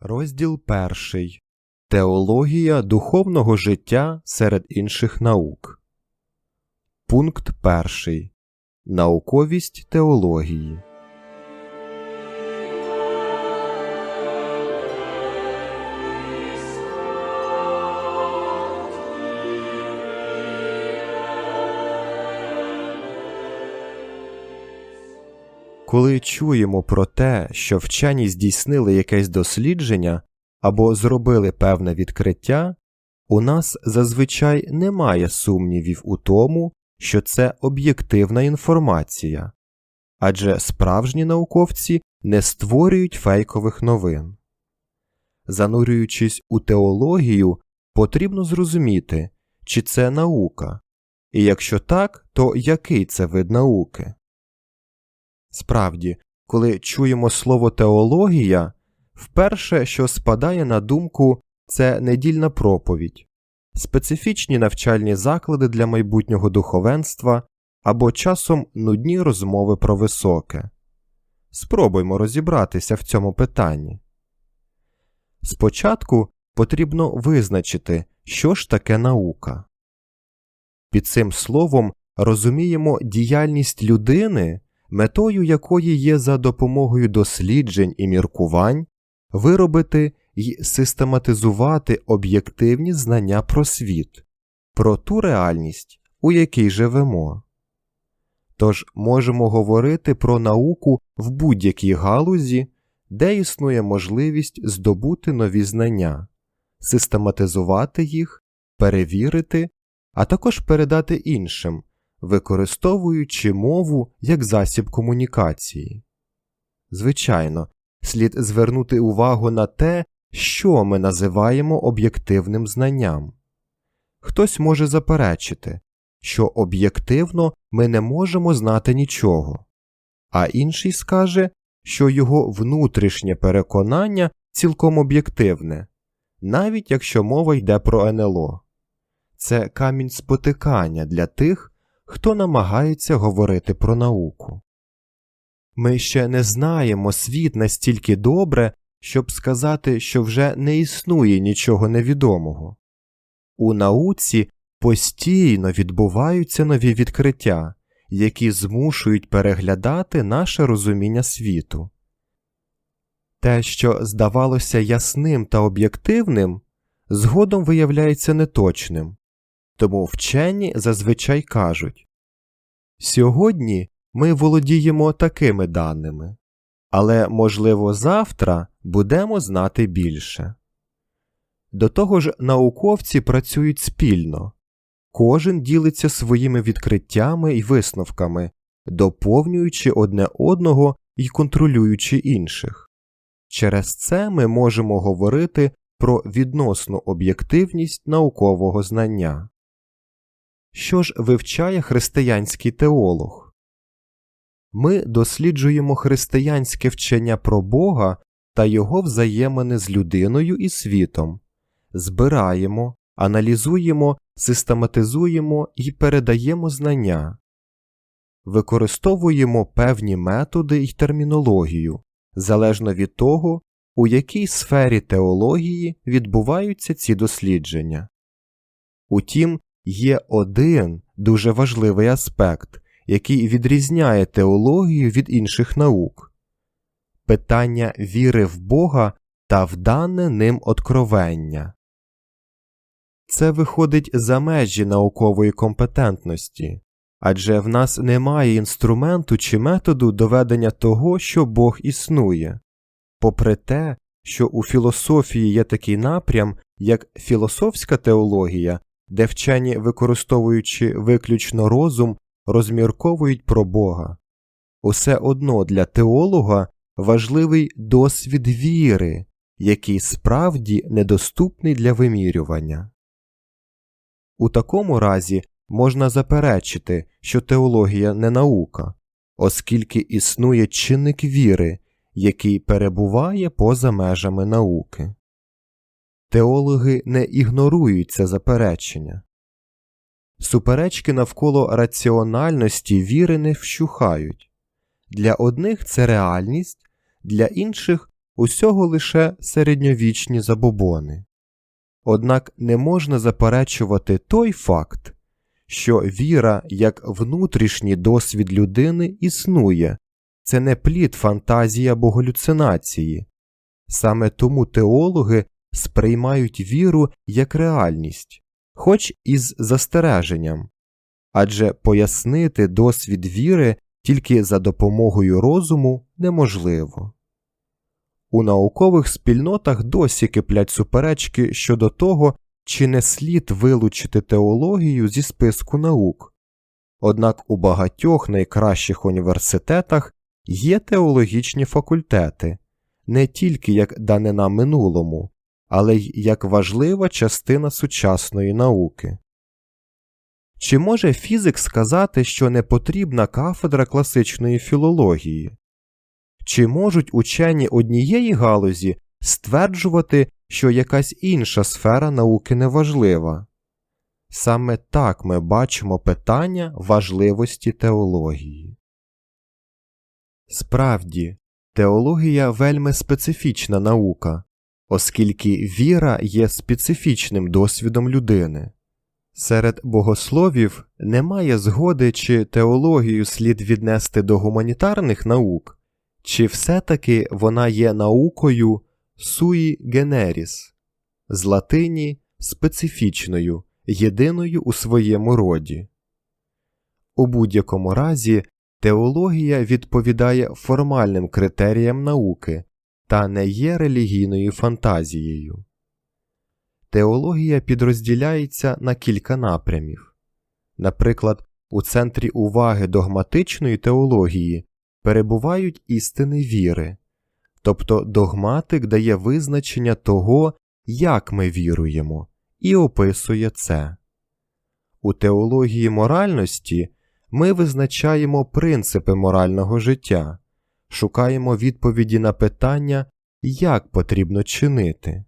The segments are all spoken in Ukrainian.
Розділ перший. Теологія духовного життя серед інших наук. Пункт перший. Науковість теології. Коли чуємо про те, що вчені здійснили якесь дослідження або зробили певне відкриття, у нас зазвичай немає сумнівів у тому, що це об'єктивна інформація, адже справжні науковці не створюють фейкових новин. Занурюючись у теологію, потрібно зрозуміти, чи це наука, і якщо так, то який це вид науки. Справді, коли чуємо слово теологія, вперше, що спадає на думку, це недільна проповідь, специфічні навчальні заклади для майбутнього духовенства або часом нудні розмови про високе. Спробуймо розібратися в цьому питанні. Спочатку потрібно визначити, що ж таке наука. Під цим словом розуміємо діяльність людини метою якої є за допомогою досліджень і міркувань виробити й систематизувати об'єктивні знання про світ, про ту реальність, у якій живемо. Тож можемо говорити про науку в будь-якій галузі, де існує можливість здобути нові знання, систематизувати їх, перевірити, а також передати іншим використовуючи мову як засіб комунікації. Звичайно, слід звернути увагу на те, що ми називаємо об'єктивним знанням. Хтось може заперечити, що об'єктивно ми не можемо знати нічого, а інший скаже, що його внутрішнє переконання цілком об'єктивне, навіть якщо мова йде про НЛО. Це камінь спотикання для тих, хто намагається говорити про науку. Ми ще не знаємо світ настільки добре, щоб сказати, що вже не існує нічого невідомого. У науці постійно відбуваються нові відкриття, які змушують переглядати наше розуміння світу. Те, що здавалося ясним та об'єктивним, згодом виявляється неточним, тому вчені зазвичай кажуть Сьогодні ми володіємо такими даними, але, можливо, завтра будемо знати більше. До того ж, науковці працюють спільно, кожен ділиться своїми відкриттями і висновками, доповнюючи одне одного і контролюючи інших. Через це ми можемо говорити про відносну об'єктивність наукового знання. Що ж вивчає християнський теолог? Ми досліджуємо християнське вчення про Бога та його взаємини з людиною і світом, збираємо, аналізуємо, систематизуємо і передаємо знання, використовуємо певні методи і термінологію залежно від того, у якій сфері теології відбуваються ці дослідження. Утім, є один дуже важливий аспект, який відрізняє теологію від інших наук питання віри в Бога та вдане ним откровення. Це виходить за межі наукової компетентності, адже в нас немає інструменту чи методу доведення того, що Бог існує, попри те, що у філософії є такий напрям, як філософська теологія, де вчені, використовуючи виключно розум, розмірковують про Бога. Усе одно для теолога важливий досвід віри, який справді недоступний для вимірювання. У такому разі можна заперечити, що теологія не наука, оскільки існує чинник віри, який перебуває поза межами науки. Теологи не ігнорують це заперечення. Суперечки навколо раціональності віри не вщухають для одних це реальність, для інших усього лише середньовічні забобони. Однак не можна заперечувати той факт, що віра як внутрішній досвід людини існує, це не плід фантазії або галюцинації. Саме тому теологи сприймають віру як реальність, хоч із застереженням, адже пояснити досвід віри тільки за допомогою розуму неможливо. У наукових спільнотах досі киплять суперечки щодо того, чи не слід вилучити теологію зі списку наук. Однак у багатьох найкращих університетах є теологічні факультети не тільки як данина минулому, але й як важлива частина сучасної науки. Чи може фізик сказати, що не потрібна кафедра класичної філології? Чи можуть учені однієї галузі стверджувати, що якась інша сфера науки неважлива? Саме так ми бачимо питання важливості теології. Справді, теологія вельми специфічна наука, оскільки віра є специфічним досвідом людини. Серед богословів немає згоди, чи теологію слід віднести до гуманітарних наук, чи все-таки вона є наукою sui generis, з латині специфічною, єдиною у своєму роді. У будь-якому разі теологія відповідає формальним критеріям науки та не є релігійною фантазією. Теологія підрозділяється на кілька напрямів. Наприклад, у центрі уваги догматичної теології перебувають істини віри, тобто догматик дає визначення того, як ми віруємо, і описує це. У теології моральності ми визначаємо принципи морального життя, шукаємо відповіді на питання, як потрібно чинити.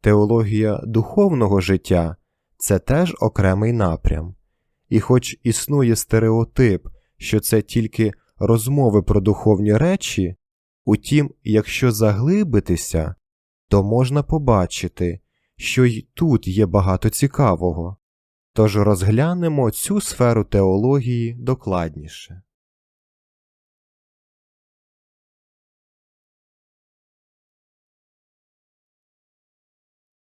Теологія духовного життя це теж окремий напрям, і хоч існує стереотип, що це тільки розмови про духовні речі, утім, якщо заглибитися, то можна побачити, що й тут є багато цікавого. Тож розглянемо цю сферу теології докладніше.